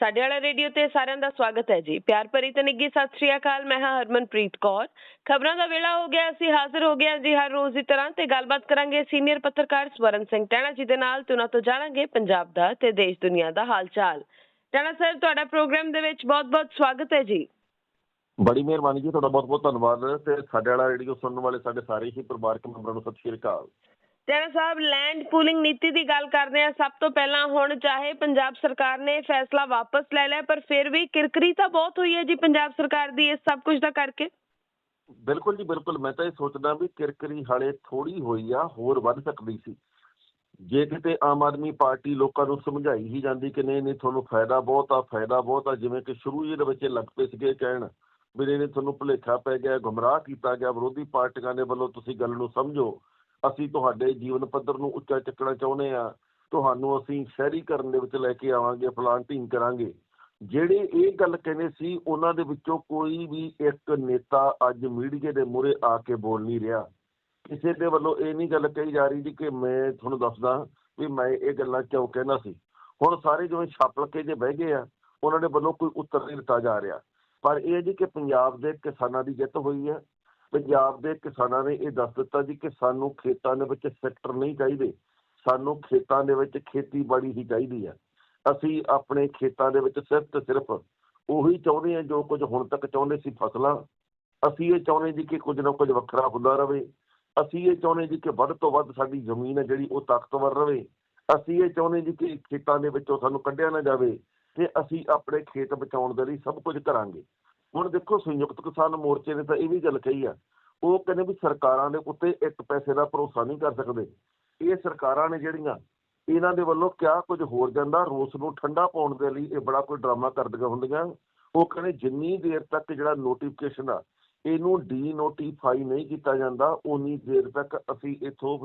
ਸਾਡੇ ਵਾਲਾ ਰੇਡੀਓ ਤੇ ਸਾਰਿਆਂ ਦਾ ਸਵਾਗਤ ਹੈ ਜੀ। ਪਿਆਰ ਭਰੀ ਤੇ ਨਿੱਗੀ ਸਤਿ ਸ਼੍ਰੀ ਅਕਾਲ, ਮੈਂ ਹਾਂ ਹਰਮਨਪ੍ਰੀਤ ਕੌਰ। ਖਬਰਾਂ ਦਾ ਵੇਲਾ ਹੋ ਗਿਆ, ਅਸੀਂ ਹਾਜ਼ਰ ਹੋ ਗਏ ਜੀ ਹਰ ਰੋਜ਼ ਦੀ ਤਰ੍ਹਾਂ ਤੇ ਗੱਲਬਾਤ ਕਰਾਂਗੇ ਸੀਨੀਅਰ ਪੱਤਰਕਾਰ ਸਵਰਨ ਸਿੰਘ ਟੈਣਾ ਜੀ ਦੇ ਨਾਲ ਤੇ ਉਹਨਾਂ ਤੋਂ ਜਾਣਾਂਗੇ ਪੰਜਾਬ ਦਾ ਤੇ ਦੇਸ਼ ਦੁਨੀਆ ਦਾ ਹਾਲ ਚਾਲ ਟੈਣਾ ਸਰ, ਤੁਹਾਡਾ ਪ੍ਰੋਗਰਾਮ ਦੇ ਵਿੱਚ ਬਹੁਤ-ਬਹੁਤ ਸਵਾਗਤ ਹੈ ਜੀ। ਬੜੀ ਮਿਹਰਬਾਨੀ ਜੀ, ਤੁਹਾਡਾ ਬਹੁਤ ਬਹੁਤ ਧੰਨਵਾਦ ਤੇ ਸਾਡੇ ਵਾਲਾ ਰੇਡੀਓ ਸੁਣਨ ਵਾਲੇ ਸਾਡੇ ਸਾਰੇ ਹੀ ਪਰਿਵਾਰਕ ਮੈਂਬਰਾਂ ਨੂੰ ਸਤਿ ਸ਼੍ਰੀ ਅਕਾਲ। ਟੈਣਾ ਸਾਹਿਬ ਲੈਂਡ ਪੂਲਿੰਗ ਨੀਤੀ ਦੀ ਗੱਲ ਕਰਦੇ ਹਾਂ। ਸਭ ਤੋਂ ਪਹਿਲਾਂ ਹੁਣ ਚਾਹੇ ਪੰਜਾਬ ਸਰਕਾਰ ਨੇ ਫੈਸਲਾ ਵਾਪਸ ਲੈ ਲਿਆ, ਪਰ ਫਿਰ ਵੀ ਕਿਰਕਰੀ ਤਾਂ ਬਹੁਤ ਹੋਈ ਹੈ ਜੀ ਪੰਜਾਬ ਸਰਕਾਰ ਦੀ ਇਸ ਸਭ ਕੁਝ ਦਾ ਕਰਕੇ। ਬਿਲਕੁਲ ਜੀ, ਬਿਲਕੁਲ। ਮੈਂ ਤਾਂ ਇਹ ਸੋਚਦਾ ਵੀ ਕਿਰਕਰੀ ਹਾਲੇ ਥੋੜੀ ਹੋਈ ਆ, ਹੋਰ ਵੱਧ ਸਕਦੀ ਸੀ। ਜੇ ਕਿਤੇ ਆਮ ਆਦਮੀ ਪਾਰਟੀ ਲੋਕਾਂ ਨੂੰ ਸਮਝਾਈ ਹੀ ਜਾਂਦੀ ਕਿ ਨਹੀਂ ਨਹੀਂ ਤੁਹਾਨੂੰ ਫਾਇਦਾ ਬਹੁਤ ਆ, ਫਾਇਦਾ ਬਹੁਤ ਆ, ਜਿਵੇਂ ਕਿ ਸ਼ੁਰੂ ਹੀ ਦੇ ਵਿੱਚ ਲੱਗ ਪਏ ਸੀਗੇ ਕਹਿਣ ਵੀ ਨਹੀਂ, ਤੁਹਾਨੂੰ ਭੁਲੇਖਾ ਪੈ ਗਿਆ, ਗੁੰਮਰਾਹ ਕੀਤਾ ਗਿਆ, ਵਿਰੋਧੀ ਪਾਰਟੀਆਂ ਦੇ ਵੱਲੋਂ ਤੁਸੀਂ ਗੱਲ ਨੂੰ ਸਮਝੋ। ਅਸੀਂ ਤੁਹਾਡੇ ਜੀਵਨ ਪੱਧਰ ਨੂੰ ਉੱਚਾ ਚੱਕਣਾ ਚਾਹੁੰਦੇ ਆ ਤੁਹਾਨੂੰ ਅਸੀਂ ਸ਼ਹਿਰੀਕਰਨ ਦੇ ਵਿੱਚ ਲੈ ਕੇ ਆਵਾਂਗੇ ਪਲਾਂਟਿੰਗ ਕਰਾਂਗੇ। ਜਿਹੜੇ ਇਹ ਗੱਲ ਕਹਿੰਦੇ ਸੀ, ਉਹਨਾਂ ਦੇ ਵਿੱਚੋਂ ਕੋਈ ਵੀ ਇੱਕ ਨੇਤਾ ਅੱਜ ਮੀਡੀਆ ਦੇ ਮੂਹਰੇ ਆ ਕੇ ਬੋਲ ਨਹੀਂ ਰਿਹਾ। ਕਿਸੇ ਦੇ ਵੱਲੋਂ ਇਹ ਨਹੀਂ ਗੱਲ ਕਹੀ ਜਾ ਰਹੀ ਜੀ ਕਿ ਮੈਂ ਤੁਹਾਨੂੰ ਦੱਸਦਾ ਵੀ ਮੈਂ ਇਹ ਗੱਲਾਂ ਕਿਉਂ ਕਹਿੰਦਾ ਸੀ। ਹੁਣ ਸਾਰੇ ਜਿਵੇਂ ਛਾਪਲ ਕੇ ਜੇ ਬਹਿ ਗਏ ਆ, ਉਹਨਾਂ ਦੇ ਵੱਲੋਂ ਕੋਈ ਉੱਤਰ ਨਹੀਂ ਦਿੱਤਾ ਜਾ ਰਿਹਾ। ਪਰ ਇਹ ਜੀ ਕਿ ਪੰਜਾਬ ਦੇ ਕਿਸਾਨਾਂ ਦੀ ਜਿੱਤ ਹੋਈ ਹੈ ਪੰਜਾਬ ਦੇ ਕਿਸਾਨਾਂ ਨੇ ਇਹ ਦੱਸ ਦਿੱਤਾ ਜੀ ਕਿ ਸਾਨੂੰ ਖੇਤਾਂ ਦੇ ਵਿੱਚ ਸੈਕਟਰ ਨਹੀਂ ਚਾਹੀਦੇ। ਸਾਨੂੰ ਖੇਤਾਂ ਦੇ ਵਿੱਚ ਖੇਤੀਬਾੜੀ ਹੀ ਚਾਹੀਦੀ ਹੈ। ਅਸੀਂ ਆਪਣੇ ਖੇਤਾਂ ਦੇ ਵਿੱਚ ਸਿਰਫ ਤੇ ਸਿਰਫ ਉਹੀ ਚਾਹੁੰਦੇ ਹਾਂ ਜੋ ਕੁਝ ਹੁਣ ਤੱਕ ਚਾਹੁੰਦੇ ਸੀ ਫਸਲਾਂ। ਅਸੀਂ ਇਹ ਚਾਹੁੰਦੇ ਜੀ ਕਿ ਕੁਝ ਨਾ ਕੁਝ ਵੱਖਰਾ ਹੁੰਦਾ ਰਹੇ ਅਸੀਂ ਇਹ ਚਾਹੁੰਦੇ ਜੀ ਕਿ ਵੱਧ ਤੋਂ ਵੱਧ ਸਾਡੀ ਜ਼ਮੀਨ ਹੈ ਜਿਹੜੀ ਉਹ ਤਾਕਤਵਰ ਰਹੇ ਅਸੀਂ ਇਹ ਚਾਹੁੰਦੇ ਜੀ ਕਿ ਖੇਤਾਂ ਦੇ ਵਿੱਚੋਂ ਸਾਨੂੰ ਕੱਢਿਆ ਨਾ ਜਾਵੇ ਤੇ ਅਸੀਂ ਆਪਣੇ ਖੇਤ ਬਚਾਉਣ ਦੇ ਲਈ ਸਭ ਕੁਝ ਕਰਾਂਗੇ। ਹੁਣ ਦੇਖੋ ਸੰਯੁਕਤ ਕਿਸਾਨ ਮੋਰਚੇ ਨੇ ਤਾਂ ਇਹ ਵੀ ਗੱਲ ਕਹੀ ਆ, ਉਹ ਕਹਿੰਦੇ ਵੀ ਸਰਕਾਰਾਂ ਦੇ ਉੱਤੇ ਇੱਕ ਪੈਸੇ ਦਾ ਭਰੋਸਾ ਨਹੀਂ ਕਰ ਸਕਦੇ। ਇਹ ਸਰਕਾਰਾਂ ਨੇ ਜਿਹੜੀਆਂ, ਇਹਨਾਂ ਦੇ ਵੱਲੋਂ ਕਿਆ ਕੁਝ ਹੋਰ ਜਾਂਦਾ, ਰੋਸ ਨੂੰ ਠੰਡਾ ਪਾਉਣ ਦੇ ਲਈ ਇਹ ਬੜਾ ਕੋਈ ਡਰਾਮਾ ਕਰਦੀਆਂ ਹੁੰਦੀਆਂ। ਉਹ ਕਹਿੰਦੇ ਜਿੰਨੀ ਦੇਰ ਤੱਕ ਜਿਹੜਾ ਨੋਟੀਫਿਕੇਸ਼ਨ ਆ, ਇਹਨੂੰ ਡੀ ਨੋਟੀਫਾਈ ਨਹੀਂ ਕੀਤਾ ਜਾਂਦਾ ਉਨੀ ਦੇਰ ਤੱਕ ਅਸੀਂ ਇਥੋਂ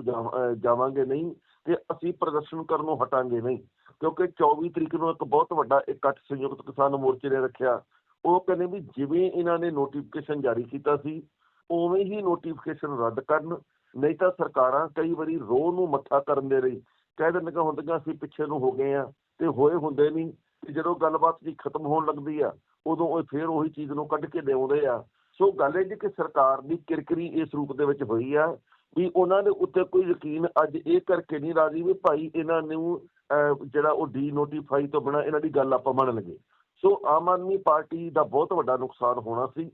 ਜਾਵਾਂਗੇ ਨਹੀਂ ਤੇ ਅਸੀਂ ਪ੍ਰਦਰਸ਼ਨ ਕਰਨੋਂ ਹਟਾਂਗੇ ਨਹੀਂ। ਕਿਉਂਕਿ 24 ਤਰੀਕ ਨੂੰ ਇੱਕ ਬਹੁਤ ਵੱਡਾ ਇਕੱਠ ਸੰਯੁਕਤ ਕਿਸਾਨ ਮੋਰਚੇ ਨੇ ਰੱਖਿਆ। ਉਹ ਕਹਿੰਦੇ ਵੀ ਜਿਵੇਂ ਇਹਨਾਂ ਨੇ ਨੋਟੀਫਿਕੇਸ਼ਨ ਜਾਰੀ ਕੀਤਾ ਸੀ, ਉਵੇਂ ਹੀ ਨੋਟੀਫਿਕੇਸ਼ਨ ਰੱਦ ਕਰਨ, ਨਹੀਂ ਤਾਂ ਸਰਕਾਰਾਂ ਕਈ ਵਾਰੀ ਰੋਹ ਨੂੰ ਮੱਥਾ ਕਰਨ ਦੇ ਲਈ ਕਹਿ ਦਿੰਦੀਆਂ ਹੁੰਦੀਆਂ ਅਸੀਂ ਪਿੱਛੇ ਨੂੰ ਹੋ ਗਏ ਆ ਤੇ ਹੋਏ ਹੁੰਦੇ ਨਹੀਂ, ਤੇ ਜਦੋਂ ਗੱਲਬਾਤ ਦੀ ਖਤਮ ਹੋਣ ਲੱਗਦੀ ਆ, ਉਦੋਂ ਉਹ ਫੇਰ ਉਹੀ ਚੀਜ਼ ਨੂੰ ਕੱਢ ਕੇ ਦੇਉਂਦੇ ਆ। ਸੋ ਗੱਲ ਇਹ ਜੀ ਕਿ ਸਰਕਾਰ ਦੀ ਕਿਰਕਰੀ ਇਸ ਰੂਪ ਦੇ ਵਿੱਚ ਹੋਈ ਆ ਵੀ ਉਹਨਾਂ ਦੇ ਉੱਤੇ ਕੋਈ ਯਕੀਨ ਅੱਜ ਇਹ ਕਰਕੇ ਨਹੀਂ ਰਾਜੀ ਵੀ ਭਾਈ ਇਹਨਾਂ ਨੂੰ ਜਿਹੜਾ ਉਹ ਡੀ ਨੋਟੀਫਾਈ ਤੋਂ ਬਿਨਾ ਇਹਨਾਂ ਦੀ ਗੱਲ ਆਪਾਂ ਮੰਨ ਲਗੇ ਸੋ ਆਮ ਆਦਮੀ ਪਾਰਟੀ ਦਾ ਬਹੁਤ ਵੱਡਾ ਨੁਕਸਾਨ ਹੋਣਾ ਸੀ,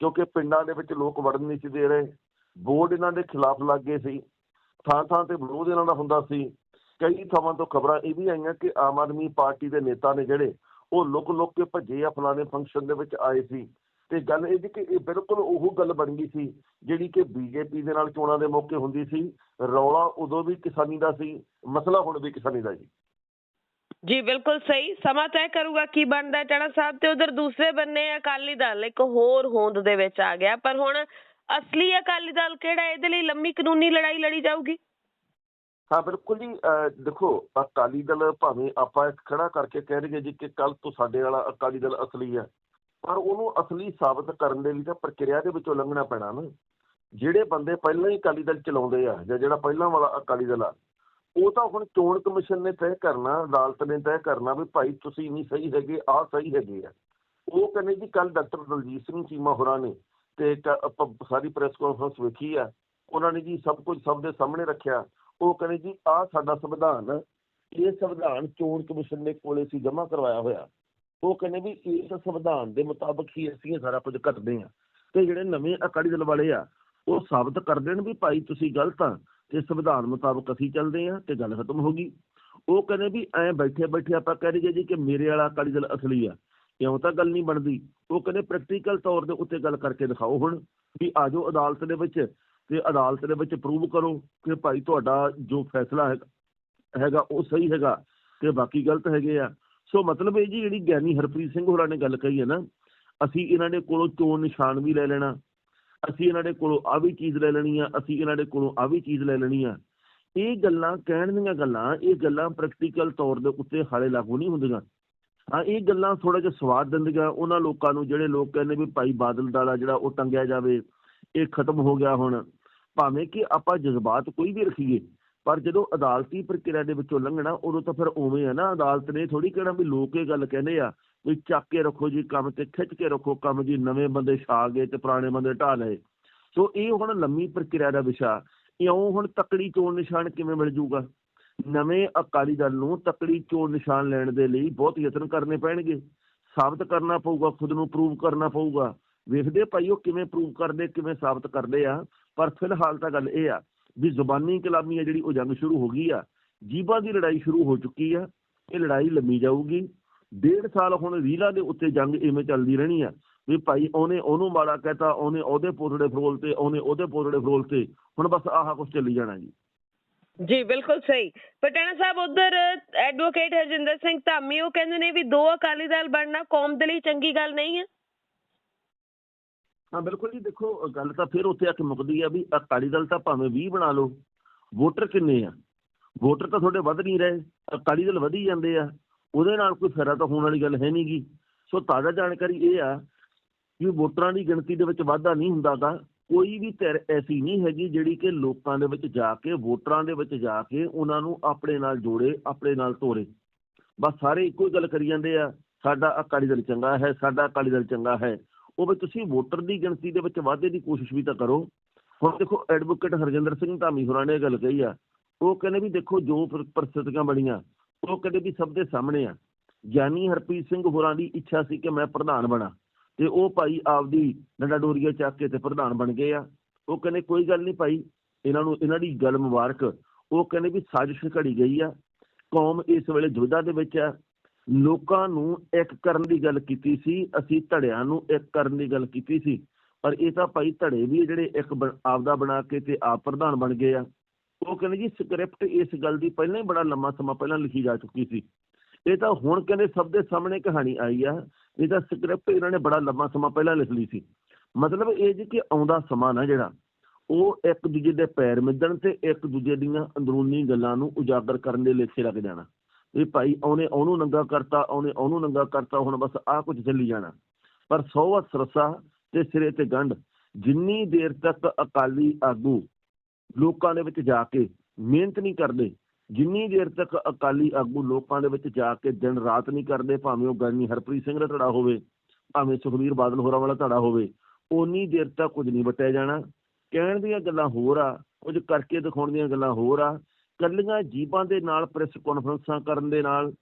ਕਿਉਂਕਿ ਪਿੰਡਾਂ ਦੇ ਵਿੱਚ ਲੋਕ ਵੜਨ ਨਹੀਂ ਸੀ ਦੇ ਰਹੇ ਵੋਟ ਇਹਨਾਂ ਦੇ ਖਿਲਾਫ ਲੱਗ ਗਏ ਸੀ ਥਾਂ ਥਾਂ ਤੇ ਵਿਰੋਧ ਇਹਨਾਂ ਦਾ ਹੁੰਦਾ ਸੀ। ਕਈ ਥਾਵਾਂ ਤੋਂ ਖਬਰਾਂ ਇਹ ਵੀ ਆਈਆਂ ਕਿ ਆਮ ਆਦਮੀ ਪਾਰਟੀ ਦੇ ਨੇਤਾ ਨੇ ਜਿਹੜੇ, ਉਹ ਲੁਕ ਲੁਕ ਕੇ ਭੱਜੇ ਆ ਫਲਾਣੇ ਫੰਕਸ਼ਨ ਦੇ ਵਿੱਚ ਆਏ ਸੀ। ਤੇ ਗੱਲ ਇਹ ਜੀ ਕਿ ਇਹ ਬਿਲਕੁਲ ਉਹ ਗੱਲ ਬਣ ਗਈ ਸੀ, ਜਿਹੜੀ ਕਿ ਬੀਜੇਪੀ ਦੇ ਨਾਲ ਚੋਣਾਂ ਦੇ ਮੌਕੇ ਹੁੰਦੀ ਸੀ, ਰੌਲਾ ਉਦੋਂ ਵੀ ਕਿਸਾਨੀ ਦਾ ਸੀ, ਮਸਲਾ ਹੁਣ ਵੀ ਕਿਸਾਨੀ ਦਾ ਜੀ। ਜੀ, ਬਿਲਕੁਲ ਸਹੀ। ਸਮਾਂ ਤੈਅ ਕਰੂਗਾ ਕੀ ਬਣਦਾ ਟਣਾ ਸਾਹਿਬ ਤੇ ਉਧਰ ਦੂਸਰੇ ਬੰਨੇ ਅਕਾਲੀ ਦਲ। ਇੱਕ ਹੋਰ ਹੋਂਦ ਦੇ ਵਿੱਚ ਆ ਗਿਆ। ਪਰ ਹੁਣ ਅਸਲੀ ਅਕਾਲੀ ਦਲ ਕਿਹੜਾ ਇਹਦੇ ਲਈ ਲੰਮੀ ਕਾਨੂੰਨੀ ਲੜਾਈ ਲੜੀ ਜਾਊਗੀ। ਹਾਂ, ਬਿਲਕੁਲ ਜੀ। ਦੇਖੋ, ਅਕਾਲੀ ਦਲ ਭਾਵੇਂ ਆਪਾਂ ਖੜਾ ਕਰਕੇ ਕਹਿ ਰਹੀਏ ਜੀ ਕਿ ਕੱਲ ਤੋਂ ਸਾਡੇ ਵਾਲਾ ਅਕਾਲੀ ਦਲ ਅਸਲੀ ਹੈ। ਪਰ ਉਹਨੂੰ ਅਸਲੀ ਸਾਬਤ ਕਰਨ ਦੇ ਲਈ ਤਾਂ ਪ੍ਰਕਿਰਿਆ ਦੇ ਵਿੱਚੋਂ ਲੰਘਣਾ ਪੈਣਾ ਨਾ। ਜਿਹੜੇ ਬੰਦੇ ਪਹਿਲਾਂ ਹੀ ਅਕਾਲੀ ਦਲ ਚਲਾਉਂਦੇ ਆ ਜਾਂ ਜਿਹੜਾ ਪਹਿਲਾਂ ਵਾਲਾ ਅਕਾਲੀ ਦਲ ਆ ਉਹ ਤਾਂ ਹੁਣ ਚੋਣ ਕਮਿਸ਼ਨ ਨੇ ਤੈਅ ਕਰਨਾ, ਅਦਾਲਤ ਨੇ ਤੈਅ ਕਰਨਾ ਵੀ ਭਾਈ ਤੁਸੀਂ ਨਹੀਂ ਸਹੀ ਹੈਗੇ, ਆਹ ਸਹੀ ਹੈਗੇ ਆ। ਉਹ ਕਹਿੰਦੇ ਜੀ ਕੱਲ ਡਾਕਟਰ ਦਲਜੀਤ ਸਿੰਘ ਚੀਮਾ ਹੋਰਾਂ ਨੇ ਤੇ ਆਪਾਂ ਸਾਰੀ ਪ੍ਰੈਸ ਕਾਨਫਰੰਸ ਵੇਖੀ ਆ, ਉਹਨਾਂ ਨੇ ਜੀ ਸਭ ਕੁਝ ਸਭ ਦੇ ਸਾਹਮਣੇ ਰੱਖਿਆ। ਉਹ ਕਹਿੰਦੇ ਜੀ ਆਹ ਸਾਡਾ ਸੰਵਿਧਾਨ, ਇਹ ਸੰਵਿਧਾਨ ਚੋਣ ਕਮਿਸ਼ਨ ਦੇ ਕੋਲੇ ਸੀ ਜਮ੍ਹਾਂ ਕਰਵਾਇਆ ਹੋਇਆ। ਉਹ ਕਹਿੰਦੇ ਵੀ ਇਸ ਸੰਵਿਧਾਨ ਦੇ ਮੁਤਾਬਕ ਹੀ ਅਸੀਂ ਸਾਰਾ ਕੁਝ ਕਰਦੇ ਆ ਤੇ ਜਿਹੜੇ ਨਵੇਂ ਅਕਾਲੀ ਦਲ ਵਾਲੇ ਆ, ਉਹ ਸਾਬਤ ਕਰ ਦੇਣ ਵੀ ਭਾਈ ਤੁਸੀਂ ਗਲਤ ਆ। ਤੇ ਸੰਵਿਧਾਨ ਮੁਤਾਬਕ ਅਸੀਂ ਚੱਲਦੇ ਆ ਤੇ ਗੱਲ ਖਤਮ ਹੋ ਗਈ। ਉਹ ਕਹਿੰਦੇ ਵੀ ਐ ਬੈਠੇ ਬੈਠੇ ਆਪਾਂ ਕਹਿ ਰਹੀਏ ਜੀ ਕਿ ਮੇਰੇ ਵਾਲਾ ਅਕਾਲੀ ਦਲ ਅਸਲੀ ਆ, ਇਉਂ ਤਾਂ ਗੱਲ ਨਹੀਂ ਬਣਦੀ। ਉਹ ਕਹਿੰਦੇ ਪ੍ਰੈਕਟੀਕਲ ਤੌਰ ਦੇ ਉੱਤੇ ਗੱਲ ਕਰਕੇ ਦਿਖਾਓ ਹੁਣ ਵੀ ਆਜੋ ਅਦਾਲਤ ਦੇ ਵਿੱਚ ਤੇ ਅਦਾਲਤ ਦੇ ਵਿੱਚ ਪ੍ਰੂਵ ਕਰੋ ਕਿ ਭਾਈ ਤੁਹਾਡਾ ਜੋ ਫੈਸਲਾ ਹੈਗਾ ਹੈਗਾ ਉਹ ਸਹੀ ਹੈਗਾ ਤੇ ਬਾਕੀ ਗਲਤ ਹੈਗੇ ਆ। ਸੋ ਮਤਲਬ ਇਹ ਜੀ ਜਿਹੜੀ ਗਿਆਨੀ ਹਰਪ੍ਰੀਤ ਸਿੰਘ ਹੋਰਾਂ ਨੇ ਗੱਲ ਕਹੀ ਹੈ ਨਾ, ਅਸੀਂ ਇਹਨਾਂ ਦੇ ਕੋਲੋਂ ਚੋਣ ਨਿਸ਼ਾਨ ਵੀ ਲੈ ਲੈਣਾ। ਅਸੀਂ ਇਹਨਾਂ ਦੇ ਕੋਲੋਂ ਆ ਵੀ ਚੀਜ਼ ਲੈ ਲੈਣੀ ਆ, ਅਸੀਂ ਇਹਨਾਂ ਦੇ ਕੋਲੋਂ ਆ ਵੀ ਚੀਜ਼ ਲੈ ਲੈਣੀ ਆ। ਇਹ ਗੱਲਾਂ ਕਹਿਣ ਦੀਆਂ ਗੱਲਾਂ, ਇਹ ਗੱਲਾਂ ਪ੍ਰੈਕਟੀਕਲ ਤੌਰ ਦੇ ਉੱਤੇ ਹਾਲੇ ਲਾਗੂ ਨਹੀਂ ਹੁੰਦੀਆਂ। ਹਾਂ, ਇਹ ਗੱਲਾਂ ਥੋੜਾ ਜਿਹਾ ਸਵਾਦ ਦਿੰਦੀਆਂ, ਉਹਨਾਂ ਲੋਕਾਂ ਨੂੰ ਜਿਹੜੇ ਲੋਕ ਕਹਿੰਦੇ ਵੀ ਭਾਈ ਬਾਦਲ ਦਾਲਾ ਜਿਹੜਾ ਉਹ ਟੰਗਿਆ ਜਾਵੇ, ਇਹ ਖਤਮ ਹੋ ਗਿਆ ਹੁਣ। ਭਾਵੇਂ ਕਿ ਆਪਾਂ ਜਜ਼ਬਾਤ ਕੋਈ ਵੀ ਰੱਖੀਏ, ਪਰ ਜਦੋਂ ਅਦਾਲਤੀ ਪ੍ਰਕਿਰਿਆ ਦੇ ਵਿੱਚੋਂ ਲੰਘਣਾ, ਉਦੋਂ ਤਾਂ ਫਿਰ ਉਵੇਂ ਆ ਨਾ, ਅਦਾਲਤ ਨੇ ਥੋੜੀ ਕਹਿਣਾ ਵੀ ਲੋਕ ਇਹ ਗੱਲ ਕਹਿੰਦੇ ਆ ਵੀ ਚੱਕ ਕੇ ਰੱਖੋ ਜੀ ਕੰਮ ਤੇ, ਖਿੱਚ ਕੇ ਰੱਖੋ ਕੰਮ ਜੀ, ਨਵੇਂ ਬੰਦੇ ਛਾ ਗਏ ਤੇ ਪੁਰਾਣੇ ਬੰਦੇ ਢਾ ਲਏ। ਸੋ ਇਹ ਹੁਣ ਲੰਮੀ ਪ੍ਰਕਿਰਿਆ ਦਾ ਵਿਸ਼ਾ। ਇਉਂ ਹੁਣ ਤਕੜੀ ਚੋਣ ਨਿਸ਼ਾਨ ਕਿਵੇਂ ਮਿਲ ਜੂਗਾ? ਨਵੇਂ ਅਕਾਲੀ ਦਲ ਨੂੰ ਤਕੜੀ ਚੋਣ ਨਿਸ਼ਾਨ ਲੈਣ ਦੇ ਲਈ ਬਹੁਤ ਯਤਨ ਕਰਨੇ ਪੈਣਗੇ। ਸਾਬਤ ਕਰਨਾ ਪਊਗਾ, ਖੁਦ ਨੂੰ ਪ੍ਰੂਵ ਕਰਨਾ ਪਊਗਾ। ਵੇਖਦੇ ਭਾਈ ਉਹ ਕਿਵੇਂ ਪ੍ਰੂਵ ਕਰਦੇ, ਕਿਵੇਂ ਸਾਬਤ ਕਰਦੇ ਆ। ਪਰ ਫਿਲਹਾਲ ਤਾਂ ਗੱਲ ਇਹ ਆ ਵੀ ਜ਼ੁਬਾਨੀ ਕਲਾਮੀ ਆ ਜਿਹੜੀ ਉਹ ਜੰਗ ਸ਼ੁਰੂ ਹੋ ਗਈ ਆ। ਜੀਬਾਂ ਦੀ ਲੜਾਈ ਸ਼ੁਰੂ ਹੋ ਚੁੱਕੀ ਆ। ਇਹ ਲੜਾਈ ਲੰਮੀ ਜਾਊਗੀ। ਡੇਢ ਸਾਲ ਹੁਣ ਰੀਲਾ ਦੇ ਉੱਤੇ ਜੰਗ ਇਵੇਂ ਚੱਲਦੀ ਰਹਿਣੀ ਆ ਵੀ ਭਾਈ ਉਹਨੇ ਉਹਨੂੰ ਮਾੜਾ ਕਹਤਾ ਉਹਨੇ ਉਹਦੇ ਪੋਤੜੇ ਫਰੋਲ ਤੇ ਉਹਨੇ ਉਹਦੇ ਪੋਤੜੇ ਫਰੋਲ ਤੇ ਹੁਣ ਬਸ ਆਹ ਕੁਝ ਚੱਲੀ ਜਾਣਾ ਜੀ। ਜੀ ਬਿਲਕੁਲ ਸਹੀ। ਪਟਾਣਾ ਸਾਹਿਬ ਉਧਰ ਐਡਵੋਕੇਟ ਹਰਜਿੰਦਰ ਸਿੰਘ ਧਾਮੀ ਉਹ ਕਹਿੰਦੇ ਨੇ ਵੀ ਦੋ ਅਕਾਲੀ ਦਲ ਬਣਨਾ ਕੌਮ ਦੇ ਲਈ ਚੰਗੀ ਗੱਲ ਨਹੀਂ ਹੈ ਹਾਂ ਬਿਲਕੁਲ ਜੀ ਦੇਖੋ ਗੱਲ ਤਾਂ ਫਿਰ ਉੱਥੇ ਆ ਕੇ ਮੁੱਕਦੀ ਆ ਵੀ ਅਕਾਲੀ ਦਲ ਤਾਂ ਭਾਵੇਂ 20 ਬਣਾ ਲਓ ਵੋਟਰ ਕਿੰਨੇ ਆ? ਵੋਟਰ ਤਾਂ ਤੁਹਾਡੇ ਵੱਧ ਨਹੀਂ ਰਹੇ ਅਕਾਲੀ ਦਲ ਵਧੀ ਜਾਂਦੇ ਆ। ਉਹਦੇ ਨਾਲ ਕੋਈ ਫਾਇਦਾ ਤਾਂ ਹੋਣ ਵਾਲੀ ਗੱਲ ਹੈ ਨਹੀਂਗੀ ਸੋ ਤਾਜ਼ਾ ਜਾਣਕਾਰੀ ਇਹ ਆ ਕਿ ਵੋਟਰਾਂ ਦੀ ਗਿਣਤੀ ਦੇ ਵਿੱਚ ਵਾਧਾ ਨਹੀਂ ਹੁੰਦਾ ਹੁੰਦਾਗਾ ਕੋਈ ਵੀ ਧਿਰ ਐਸੀ ਨਹੀਂ ਹੈਗੀ ਜਿਹੜੀ ਕਿ ਲੋਕਾਂ ਦੇ ਵਿੱਚ ਜਾ ਕੇ, ਵੋਟਰਾਂ ਦੇ ਵਿੱਚ ਜਾ ਕੇ ਉਹਨਾਂ ਨੂੰ ਆਪਣੇ ਨਾਲ ਜੋੜੇ, ਆਪਣੇ ਨਾਲ ਤੋਰੇ। ਬਸ ਸਾਰੇ ਇੱਕੋ ਹੀ ਗੱਲ ਕਰੀ ਜਾਂਦੇ ਆ, ਸਾਡਾ ਅਕਾਲੀ ਦਲ ਚੰਗਾ ਹੈ, ਸਾਡਾ ਅਕਾਲੀ ਦਲ ਚੰਗਾ ਹੈ। ਉਹ ਵੀ ਤੁਸੀਂ ਵੋਟਰ ਦੀ ਗਿਣਤੀ ਦੇ ਵਿੱਚ ਵਾਧੇ ਦੀ ਕੋਸ਼ਿਸ਼ ਵੀ ਤਾਂ ਕਰੋ। ਹੁਣ ਦੇਖੋ ਐਡਵੋਕੇਟ ਹਰਜਿੰਦਰ ਸਿੰਘ ਧਾਮੀ ਹੋਰਾਂ ਨੇ ਇਹ ਗੱਲ ਕਹੀ ਆ। ਉਹ ਕਹਿੰਦੇ ਵੀ ਦੇਖੋ ਜੋ ਪਰ- ਪਰਿਸਥਿਤੀਆਂ ਬਣੀਆਂ ਉਹ ਕਹਿੰਦੇ ਵੀ ਸਭ ਦੇ ਸਾਹਮਣੇ ਆ। ਗਿਆਨੀ ਹਰਪ੍ਰੀਤ ਸਿੰਘ ਹੋਰਾਂ ਦੀ ਇੱਛਾ ਸੀ ਕਿ ਮੈਂ ਪ੍ਰਧਾਨ ਬਣਾ। ਤੇ ਉਹ ਭਾਈ ਆਪਦੀ ਡੰਡਾ ਡੋਰੀਆ ਚੱਕ ਕੇ ਤੇ ਪ੍ਰਧਾਨ ਬਣ ਗਏ ਆ। ਉਹ ਕਹਿੰਦੇ ਕੋਈ ਗੱਲ ਨਹੀਂ ਭਾਈ, ਇਹਨਾਂ ਨੂੰ ਇਹਨਾਂ ਦੀ ਗੱਲ ਮੁਬਾਰਕ। ਉਹ ਕਹਿੰਦੇ ਵੀ ਸਾਜ਼ਿਸ਼ ਘੜੀ ਗਈ ਆ। ਕੌਮ ਇਸ ਵੇਲੇ ਦੁਵਿਧਾ ਦੇ ਵਿੱਚ ਆ। ਲੋਕਾਂ ਨੂੰ ਇੱਕ ਕਰਨ ਦੀ ਗੱਲ ਕੀਤੀ ਸੀ, ਅਸੀਂ ਧੜਿਆਂ ਨੂੰ ਇੱਕ ਕਰਨ ਦੀ ਗੱਲ ਕੀਤੀ ਸੀ। ਪਰ ਇਹ ਤਾਂ ਭਾਈ ਧੜੇ ਵੀ ਜਿਹੜੇ ਇੱਕ ਬ- ਆਪਦਾ ਬਣਾ ਕੇ ਤੇ ਆਪ ਪ੍ਰਧਾਨ ਬਣ ਗਏ ਆ। ਉਹ ਕਹਿੰਦੇ ਜੀ ਸਕ੍ਰਿਪਟ ਇਸ ਗੱਲ ਦੀ ਪਹਿਲਾਂ ਹੀ ਬੜਾ ਲੰਮਾ ਸਮਾਂ ਪਹਿਲਾਂ ਲਿਖੀ ਜਾ ਚੁੱਕੀ ਸੀ। ਇਹ ਤਾਂ ਹੁਣ ਕਹਿੰਦੇ ਸਭ ਦੇ ਸਾਹਮਣੇ ਕਹਾਣੀ ਆਈ ਆ, ਇਹ ਤਾਂ ਸਕ੍ਰਿਪਟ ਇਹਨਾਂ ਨੇ ਬੜਾ ਲੰਮਾ ਸਮਾਂ ਪਹਿਲਾਂ ਲਿਖ ਲਈ ਸੀ। ਮਤਲਬ ਇਹ ਜੀ ਕਿ ਆਉਂਦਾ ਸਮਾਂ ਨਾ ਜਿਹੜਾ, ਉਹ ਇੱਕ ਦੂਜੇ ਦੇ ਪੈਰ ਮਿੱਧਣ ਤੇ ਇੱਕ ਦੂਜੇ ਦੀਆਂ ਅੰਦਰੂਨੀ ਗੱਲਾਂ ਨੂੰ ਉਜਾਗਰ ਕਰਨ ਦੇ ਲੇਖੇ ਲੱਗ ਜਾਣਾ ਵੀ ਭਾਈ ਉਹਨੇ ਉਹਨੂੰ ਨੰਗਾ ਕਰਤਾ ਉਹਨੇ ਉਹਨੂੰ ਨੰਗਾ ਕਰਤਾ, ਹੁਣ ਬਸ ਆਹ ਕੁਝ ਚੱਲੀ ਜਾਣਾ। ਪਰ ਸੌਵਤ ਸਰਸਾ ਤੇ ਸਿਰੇ ਤੇ ਗੰਢ, ਜਿੰਨੀ ਦੇਰ ਤੱਕ ਅਕਾਲੀ ਆਗੂ ਲੋਕਾਂ ਦੇ ਵਿੱਚ ਜਾ ਕੇ ਮਿਹਨਤ ਨਹੀਂ ਕਰਦੇ, ਜਿੰਨੀ ਦੇਰ ਤੱਕ ਅਕਾਲੀ ਆਗੂ ਲੋਕਾਂ ਦੇ ਵਿੱਚ ਜਾ ਕੇ ਦਿਨ ਰਾਤ ਨਹੀਂ ਕਰਦੇ, ਭਾਵੇਂ ਉਹ ਗਰਮੀ ਹਰਪ੍ਰੀਤ ਸਿੰਘ ਦਾ ਧੜਾ ਹੋਵੇ, ਭਾਵੇਂ ਸੁਖਬੀਰ ਬਾਦਲ ਹੋਰਾਂ ਵਾਲਾ ਧੜਾ ਹੋਵੇ ਉਨੀ ਦੇਰ ਤੱਕ ਕੁਝ ਨਹੀਂ ਵਟਿਆ ਜਾਣਾ। ਕਹਿਣ ਦੀਆਂ ਗੱਲਾਂ ਹੋਰ ਆ, ਕੁਝ ਕਰਕੇ ਦਿਖਾਉਣ ਦੀਆਂ ਗੱਲਾਂ ਹੋਰ ਆ ਕੱਲੀਆਂ ਜੀਬਾਂ ਦੇ ਨਾਲ ਪ੍ਰੈਸ ਕਾਨਫਰੰਸਾਂ ਕਰਨ ਦੇ ਨਾਲ,